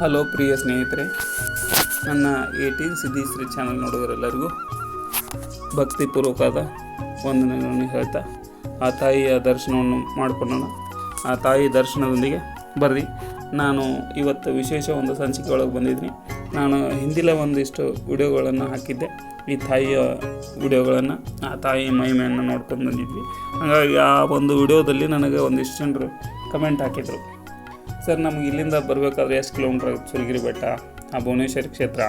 Hello ಪ್ರಿಯ ಸ್ನೇಹಿತರೆ, ನನ್ನ eighteen ಸಿದ್ಧೀಶ್ರೀ channel ನೋಡೋರೆಲ್ಲರಿಗೂ ಭಕ್ತಿಪೂರ್ವಕವಾದ ವಂದನೆಗಳನ್ನು ಹೇಳ್ತಾ, ಆ ತಾಯಿಯ ದರ್ಶನವನ್ನು ಮಾಡಿಕೊಳ್ಳೋಣ. ಆ ತಾಯಿ ದರ್ಶನದೊಂದಿಗೆ ಬರ್ರಿ. ನಾನು ಇವತ್ತು ವಿಶೇಷ ಒಂದು ಸಂಚಿಕೆ ಒಳಗೆ ಬಂದಿದ್ದೀನಿ. ನಾನು ಹಿಂದಿಲ ಒಂದಿಷ್ಟು ವಿಡಿಯೋಗಳನ್ನು ಹಾಕಿದ್ದೆ. ಈ ತಾಯಿಯ ವಿಡಿಯೋಗಳನ್ನು, ಆ ತಾಯಿ ಮಹಿಮೆಯನ್ನು ನೋಡ್ಕೊಂಡು ಬಂದಿದ್ವಿ. ಹಾಗಾಗಿ ಆ ಒಂದು ವಿಡಿಯೋದಲ್ಲಿ ನನಗೆ ಒಂದಿಷ್ಟು ಜನರು ಕಮೆಂಟ್ ಹಾಕಿದರು. ಸರ್, ನಮ್ಗೆ ಇಲ್ಲಿಂದ ಬರಬೇಕಾದ್ರೆ ಎಷ್ಟು ಕಿಲೋಮೀಟ್ರ್ ಆಗುತ್ತೆ ಸುಲಗಿರಿ ಬೆಟ್ಟ ಆ ಭುವನೇಶ್ವರಿ ಕ್ಷೇತ್ರ?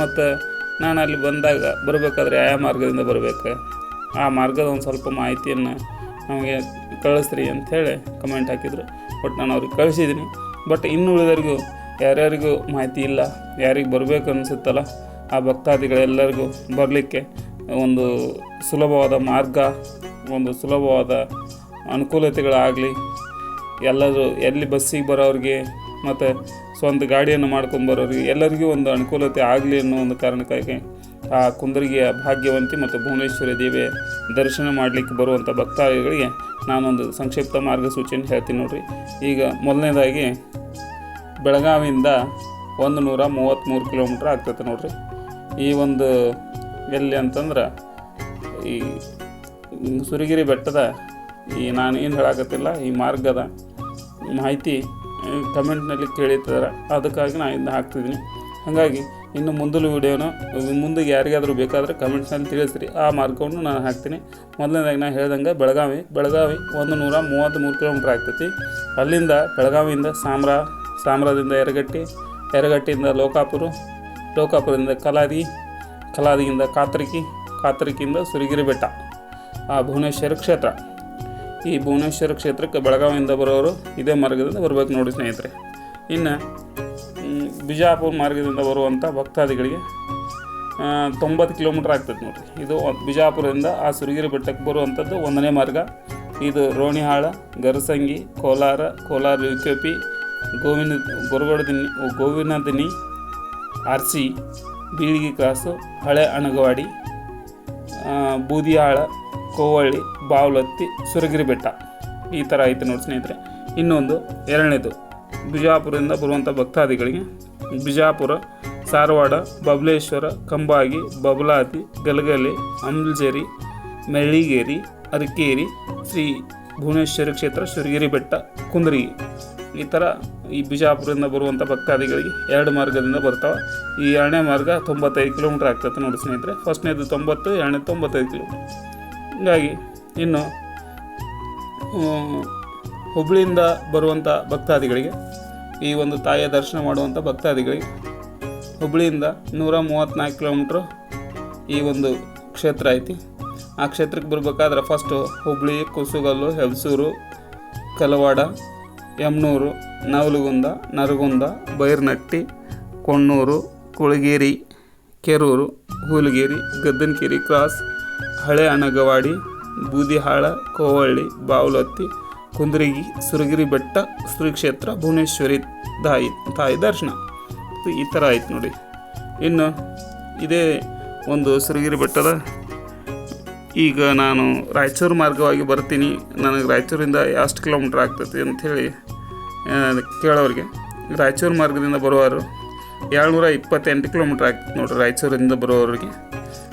ಮತ್ತು ನಾನು ಅಲ್ಲಿ ಬಂದಾಗ ಬರಬೇಕಾದ್ರೆ ಆಯಾ ಮಾರ್ಗದಿಂದ ಬರಬೇಕು? ಆ ಮಾರ್ಗದ ಒಂದು ಸ್ವಲ್ಪ ಮಾಹಿತಿಯನ್ನು ನಮಗೆ ಕಳಿಸ್ರಿ ಅಂಥೇಳಿ ಕಮೆಂಟ್ ಹಾಕಿದರು. ಬಟ್ ನಾನು ಅವ್ರಿಗೆ ಕಳಿಸಿದ್ದೀನಿ ಬಟ್ ಇನ್ನು ಉಳಿದವರಿಗೂ ಯಾರ್ಯಾರಿಗೂ ಮಾಹಿತಿ ಇಲ್ಲ, ಯಾರಿಗೆ ಬರಬೇಕು ಅನಿಸುತ್ತಲ್ಲ, ಆ ಭಕ್ತಾದಿಗಳೆಲ್ಲರಿಗೂ ಬರಲಿಕ್ಕೆ ಒಂದು ಸುಲಭವಾದ ಮಾರ್ಗ, ಒಂದು ಸುಲಭವಾದ ಅನುಕೂಲತೆಗಳಾಗಲಿ ಎಲ್ಲರೂ ಎಲ್ಲಿ ಬಸ್ಸಿಗೆ ಬರೋರಿಗೆ ಮತ್ತು ಸ್ವಂತ ಗಾಡಿಯನ್ನು ಮಾಡ್ಕೊಂಡು ಬರೋರಿಗೆ ಎಲ್ಲರಿಗೂ ಒಂದು ಅನುಕೂಲತೆ ಆಗಲಿ ಅನ್ನೋ ಒಂದು ಕಾರಣಕ್ಕಾಗಿ ಆ ಕುಂದರ್ಗಿಯ ಭಾಗ್ಯವಂತಿ ಮತ್ತು ಭುವನೇಶ್ವರಿ ದೇವಿಯ ದರ್ಶನ ಮಾಡಲಿಕ್ಕೆ ಬರುವಂಥ ಭಕ್ತಾದಿಗಳಿಗೆ ನಾನೊಂದು ಸಂಕ್ಷಿಪ್ತ ಮಾರ್ಗಸೂಚಿಯನ್ನು ಹೇಳ್ತೀನಿ ನೋಡ್ರಿ. ಈಗ ಮೊದಲನೇದಾಗಿ ಬೆಳಗಾವಿಯಿಂದ ಒಂದು ನೂರ ಮೂವತ್ತ್ಮೂರು ಕಿಲೋಮೀಟ್ರ್ ಆಗ್ತೈತೆ ನೋಡ್ರಿ. ಈ ಒಂದು ಎಲ್ಲಿ ಅಂತಂದ್ರೆ ಈ ಸುರಿಗಿರಿ ಬೆಟ್ಟದ ಈ ನಾನು ಏನು ಹೇಳಕತ್ತಿಲ್ಲ, ಈ ಮಾರ್ಗದ ಮಾಹಿತಿ ಕಮೆಂಟ್ನಲ್ಲಿ ಕೇಳಿರ್ತಾರೆ. ಅದಕ್ಕಾಗಿ ನಾನು ಇದನ್ನ ಹಾಕ್ತಿದ್ದೀನಿ. ಹಾಗಾಗಿ ಇನ್ನು ಮುಂದಲು ವೀಡಿಯೋನ ಮುಂದೆ ಯಾರಿಗಾದರೂ ಬೇಕಾದರೆ ಕಮೆಂಟ್ಸ್ನಲ್ಲಿ ತಿಳಿಸ್ರಿ. ಆ ಮಾರ್ಗವನ್ನು ನಾನು ಹಾಕ್ತೀನಿ. ಮೊದಲನೇದಾಗಿ ನಾನು ಹೇಳ್ದಂಗೆ ಬೆಳಗಾವಿ ಬೆಳಗಾವಿ ಒಂದು ನೂರ ಮೂವತ್ತ್ಮೂರು ಕಿಲೋಮೀಟ್ರ್ ಆಗ್ತೈತಿ. ಅಲ್ಲಿಂದ ಬೆಳಗಾವಿಯಿಂದ ಸಾಮ್ರಾ, ಸಾಮ್ರಾದಿಂದ ಎರಗಟ್ಟಿ ಎರಗಟ್ಟಿಯಿಂದ ಲೋಕಾಪುರ, ಲೋಕಾಪುರದಿಂದ ಕಲಾದಿ, ಕಲಾದಿಯಿಂದ ಕಾತ್ರಿಕಿ, ಕಾತ್ರಿಕಿಯಿಂದ ಸುರಿಗಿರಿ ಬೆಟ್ಟ ಆ ಭುವನೇಶ್ವರ ಕ್ಷೇತ್ರ. ಈ ಭುವನೇಶ್ವರ ಕ್ಷೇತ್ರಕ್ಕೆ ಬೆಳಗಾವಿಯಿಂದ ಬರೋರು ಇದೇ ಮಾರ್ಗದಿಂದ ಬರಬೇಕು ನೋಡಿ ಸ್ನೇಹಿತರೆ. ಇನ್ನು ಬಿಜಾಪುರ ಮಾರ್ಗದಿಂದ ಬರುವಂಥ ಭಕ್ತಾದಿಗಳಿಗೆ ತೊಂಬತ್ತು ಕಿಲೋಮೀಟ್ರ್ ಆಗ್ತದೆ ನೋಡಿರಿ. ಇದು ಬಿಜಾಪುರದಿಂದ ಆ ಸುರಗಿರಿ ಬೆಟ್ಟಕ್ಕೆ ಬರುವಂಥದ್ದು ಒಂದನೇ ಮಾರ್ಗ. ಇದು ರೋಣಿಹಾಳ, ಗರಸಂಗಿ, ಕೋಲಾರ ಕೋಲಾರ, ಯುಕೆಪಿ, ಗೋವಿನ, ಗೊರಗೋಡದಿನಿ, ಗೋವಿನದಿನಿ, ಆರ್ಸಿ, ಬೀಳಿಗೆ ಕ್ರಾಸು, ಹಳೆ ಅಣಗವಾಡಿ ಬೂದಿಹಾಳ ಕೋವಳ್ಳಿ, ಬಾವಲತ್ತಿ, ಸುರಗಿರಿ ಬೆಟ್ಟ. ಈ ಥರ ಐತೆ ನೋಡಿ ಸ್ನೇಹಿತರೆ. ಇನ್ನೊಂದು, ಎರಡನೇದು. ಬಿಜಾಪುರದಿಂದ ಬರುವಂಥ ಭಕ್ತಾದಿಗಳಿಗೆ ಬಿಜಾಪುರ ಸಾರವಾಡ ಬಬಲೇಶ್ವರ, ಕಂಬಾಗಿ, ಬಬಲಾತಿ, ಗಲಗಲಿ ಅಂಬಲ್ಜೇರಿ ಮೆಳ್ಳಿಗೇರಿ ಅರಕೇರಿ, ಶ್ರೀ ಭುವನೇಶ್ವರಿ ಕ್ಷೇತ್ರ, ಸುರಗಿರಿ ಬೆಟ್ಟ ಕುಂದ್ರಿ ಈ ಥರ ಈ ಬಿಜಾಪುರದಿಂದ ಬರುವಂಥ ಭಕ್ತಾದಿಗಳಿಗೆ ಎರಡು ಮಾರ್ಗದಿಂದ ಬರ್ತಾವೆ. ಈ ಎರಡನೇ ಮಾರ್ಗ ತೊಂಬತ್ತೈದು ಕಿಲೋಮೀಟ್ರ್ ಆಗ್ತದೆ ನೋಡಿ ಸ್ನೇಹಿತರೆ. ಫಸ್ಟ್ನೇದು ತೊಂಬತ್ತು ಎರಡನೇ ತೊಂಬತ್ತೈದು ಕಿಲೋಮೀಟ್ರ್. ಹೀಗಾಗಿ ಇನ್ನು ಹುಬ್ಬಳ್ಳಿಯಿಂದ ಬರುವಂಥ ಭಕ್ತಾದಿಗಳಿಗೆ, ಈ ಒಂದು ತಾಯಿಯ ದರ್ಶನ ಮಾಡುವಂಥ ಭಕ್ತಾದಿಗಳಿಗೆ ಹುಬ್ಬಳ್ಳಿಯಿಂದ ನೂರ ಮೂವತ್ತ್ನಾಲ್ಕು ಕಿಲೋಮೀಟ್ರ್ ಈ ಒಂದು ಕ್ಷೇತ್ರ ಐತಿ. ಆ ಕ್ಷೇತ್ರಕ್ಕೆ ಬರಬೇಕಾದ್ರೆ ಫಸ್ಟು ಹುಬ್ಳಿ, ಕುಸುಗಲ್ಲು ಹೆಬ್ಸೂರು ಕಲವಾಡ, ಯಮ್ನೂರು, ನವಲಗುಂದ, ನರಗುಂದ, ಬೈರ್ನಟ್ಟಿ, ಕೊಣ್ಣೂರು, ಕುಳಗೇರಿ, ಕೆರೂರು, ಹೂಲಗೇರಿ, ಗದ್ದನಕೇರಿ, ಕ್ರಾಸ್ ಹಳೆ ಅಣಗವಾಡಿ ಬೂದಿಹಾಳ, ಕೋವಳ್ಳಿ, ಬಾವಲತ್ತಿ, ಕುಂದ್ರಿಗಿ, ಸುರಗಿರಿ ಬೆಟ್ಟ ಶ್ರೀ ಕ್ಷೇತ್ರ ಭುವನೇಶ್ವರಿ ತಾಯಿ ತಾಯಿ ದರ್ಶನ. ಈ ಥರ ಆಯ್ತು ನೋಡಿ. ಇನ್ನು ಇದೇ ಒಂದು ಸುರಗಿರಿ ಬೆಟ್ಟದ ಈಗ ನಾನು ರಾಯಚೂರು ಮಾರ್ಗವಾಗಿ ಬರ್ತೀನಿ. ನನಗೆ ರಾಯಚೂರಿಂದ ಎಷ್ಟು ಕಿಲೋಮೀಟ್ರ್ ಆಗ್ತೈತಿ ಅಂಥೇಳಿ ಕೇಳೋರಿಗೆ. ರಾಯಚೂರು ಮಾರ್ಗದಿಂದ ಬರುವವರು ಏಳ್ನೂರ ಇಪ್ಪತ್ತೆಂಟು ಕಿಲೋಮೀಟ್ರ್ ಆಗ್ತದೆ ನೋಡಿರಿ ರಾಯಚೂರಿಂದ ಬರುವವರಿಗೆ.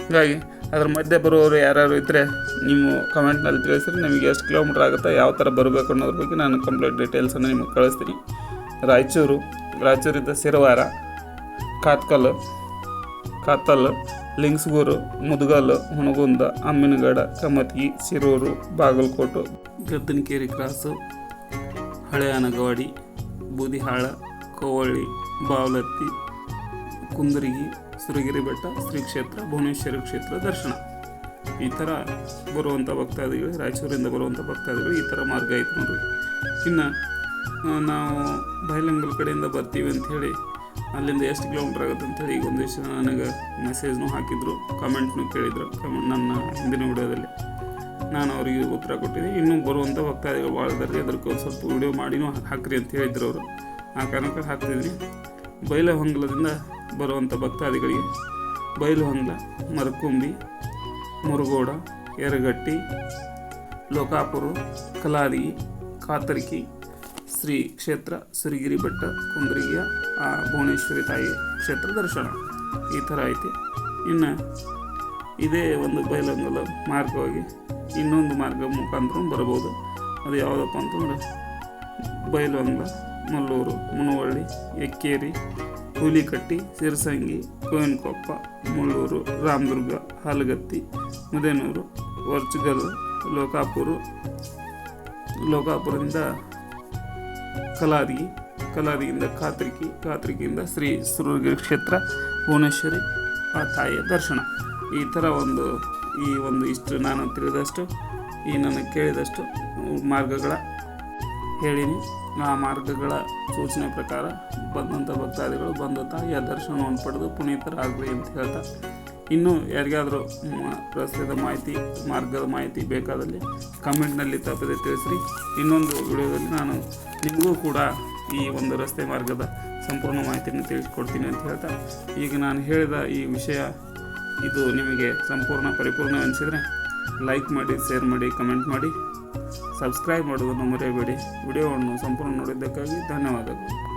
ಹೀಗಾಗಿ ಅದ್ರ ಮಧ್ಯೆ ಬರುವವರು ಯಾರ್ಯಾರು ಇದ್ದರೆ ನೀವು ಕಮೆಂಟ್ನಲ್ಲಿ ತಿಳಿಸ್ರಿ, ನಿಮಗೆ ಎಷ್ಟು ಕಿಲೋಮೀಟ್ರ್ ಆಗುತ್ತೆ ಯಾವ ಥರ ಬರಬೇಕು ಅನ್ನೋದ್ರ ಬಗ್ಗೆ ನಾನು ಕಂಪ್ಲೀಟ್ ಡೀಟೇಲ್ಸನ್ನು ನಿಮಗೆ ಕಳಿಸ್ತೀನಿ. ರಾಯಚೂರು ರಾಯಚೂರಿಂದ ಸಿರವಾರ ಕಾತ್ಕಲ್, ಕಾತಲ್, ಲಿಂಗ್ಸ್ಗೂರು, ಮುದಗಲ್, ಹುಣಗುಂದ, ಅಮ್ಮಿನಗಡ, ಕಮತ್ಗಿ ಸಿರೂರು ಬಾಗಲಕೋಟು, ಗದ್ದನಕೇರಿ ಕ್ರಾಸು ಹಳೆಯನಗವಾಡಿ ಬೂದಿಹಾಳ, ಕೋವಳ್ಳಿ, ಬಾವಲತ್ತಿ ಕುಂದರಿಗಿ, ಸುರಗಿರಿ ಬೆಟ್ಟ, ಶ್ರೀ ಕ್ಷೇತ್ರ, ಭುವನೇಶ್ವರಿ ಕ್ಷೇತ್ರ ದರ್ಶನ. ಈ ಥರ ಬರುವಂಥ ಭಕ್ತಾದಿಗಳು, ರಾಯಚೂರಿಂದ ಬರುವಂಥ ಭಕ್ತಾದಿಗಳು ಈ ಥರ ಮಾರ್ಗ ಐತೆ ನೋಡ್ರಿ. ಇನ್ನು ನಾವು ಬೈಲಂಗಲ್ ಕಡೆಯಿಂದ ಬರ್ತೀವಿ ಅಂಥೇಳಿ, ಅಲ್ಲಿಂದ ಎಷ್ಟು ಕಿಲೋಮೀಟ್ರ್ ಆಗುತ್ತೆ ಅಂತೇಳಿ ಈಗ ಒಂದಿಷ್ಟು ನನಗೆ ಮೆಸೇಜ್ನು ಹಾಕಿದ್ರು ಕಮೆಂಟ್ನು ಕೇಳಿದ್ರು ಕಮೆಂಟ್ ನನ್ನ ಹಿಂದಿನ ವಿಡಿಯೋದಲ್ಲಿ. ನಾನು ಅವರಿಗೆ ಉತ್ತರ ಕೊಟ್ಟಿದ್ದೆ. ಇನ್ನೂ ಬರುವಂಥ ಭಕ್ತಾದಿಗಳು ಭಾಳ ಇದ್ದಾರೆ ಅದಕ್ಕೆ ಸ್ವಲ್ಪ ವಿಡಿಯೋ ಮಾಡಿನೂ ಹಾಕ್ರಿ ಅಂತ ಹೇಳಿದ್ರು ಅವರು. ಆ ಕಾರಣಕ್ಕೆ ಹಾಕ್ತಿದ್ದೀನಿ. ಬೈಲಹೊಂಗಲದಿಂದ ಬರುವಂಥ ಭಕ್ತಾದಿಗಳಿಗೆ ಬೈಲಹೊಂಗಲ ಮರಕುಂಬಿ, ಮುರುಗೋಡ ಎರಗಟ್ಟಿ ಲೋಕಾಪುರ, ಕಲಾದಿ, ಕಾತರ್ಕಿ, ಶ್ರೀ ಕ್ಷೇತ್ರ ಸಿರಿಗಿರಿ ಬೆಟ್ಟ ಕುಂದ್ರಿಗಿಯ ಆ ಭುವನೇಶ್ವರಿ ತಾಯಿ ಕ್ಷೇತ್ರ ದರ್ಶನ. ಈ ಥರ ಐತಿ. ಇನ್ನು ಇದೇ ಒಂದು ಬಯಲಂಗಲ ಮಾರ್ಗವಾಗಿ ಇನ್ನೊಂದು ಮಾರ್ಗ ಮುಖಾಂತರ ಬರ್ಬೋದು ಅದು ಯಾವುದಪ್ಪ ಅಂತಂದ್ರೆ ಬಯಲಂಗಲ ಮಲ್ಲೂರು, ಮುನವಳ್ಳಿ, ಎಕ್ಕೇರಿ ಹುಲಿಕಟ್ಟಿ ಸಿರಸಂಗಿ ಕೋವಿನಕೊಪ್ಪ ಮುಳ್ಳೂರು, ರಾಮದುರ್ಗ, ಹಾಲಗತ್ತಿ, ಮುದೇನೂರು ವರ್ಚಗಲ್ ಲೋಕಾಪುರ, ಲೋಕಾಪುರದಿಂದ ಕಲಾದಿ, ಕಲಾದಿಯಿಂದ ಕಾತ್ರಿಕಿ, ಕಾತ್ರಿಕಿಯಿಂದ ಶ್ರೀ ಸುರುಗಿರಿ ಕ್ಷೇತ್ರ, ಭುವನೇಶ್ವರಿ, ಆ ತಾಯಿಯ ದರ್ಶನ. ಈ ಥರ ಒಂದು, ಈ ಒಂದು ಇಷ್ಟು ನಾನು ತಿಳಿದಷ್ಟು ಈ ನನಗೆ ಕೇಳಿದಷ್ಟು ಮಾರ್ಗಗಳ ಹೇಳೀನಿ ಆ ಮಾರ್ಗಗಳ ಸೂಚನೆ ಪ್ರಕಾರ ಬಂದಂಥ ಭಕ್ತಾದಿಗಳು ಬಂದ ತಾಯಿಯ ದರ್ಶನವನ್ನು ಪಡೆದು ಪುನೀತರಾಗಲಿ ಅಂತ ಹೇಳ್ತಾ. ಇನ್ನೂ ಯಾರಿಗಾದರೂ ರಸ್ತೆದ ಮಾಹಿತಿ, ಮಾರ್ಗದ ಮಾಹಿತಿ ಬೇಕಾದಲ್ಲಿ ಕಮೆಂಟ್ನಲ್ಲಿ ತಪ್ಪದೆ ತಿಳಿಸ್ರಿ. ಇನ್ನೊಂದು ವಿಡಿಯೋದಲ್ಲಿ ನಾನು ನಿಮಗೂ ಕೂಡ ಈ ಒಂದು ರಸ್ತೆ ಮಾರ್ಗದ ಸಂಪೂರ್ಣ ಮಾಹಿತಿಯನ್ನು ತಿಳಿಸ್ಕೊಡ್ತೀನಿ ಅಂತ ಹೇಳ್ತಾ. ಈಗ ನಾನು ಹೇಳಿದ ಈ ವಿಷಯ, ಇದು ನಿಮಗೆ ಸಂಪೂರ್ಣ ಪರಿಪೂರ್ಣ ಅನಿಸಿದರೆ ಲೈಕ್ ಮಾಡಿ ಶೇರ್ ಮಾಡಿ ಕಮೆಂಟ್ ಮಾಡಿ. ಸಬ್ಸ್ಕ್ರೈಬ್ ಮಾಡುವುದನ್ನು ಮರೆಯಬೇಡಿ ವಿಡಿಯೋವನ್ನು ಸಂಪೂರ್ಣ ನೋಡಿದ್ದಕ್ಕಾಗಿ ಧನ್ಯವಾದಗಳು.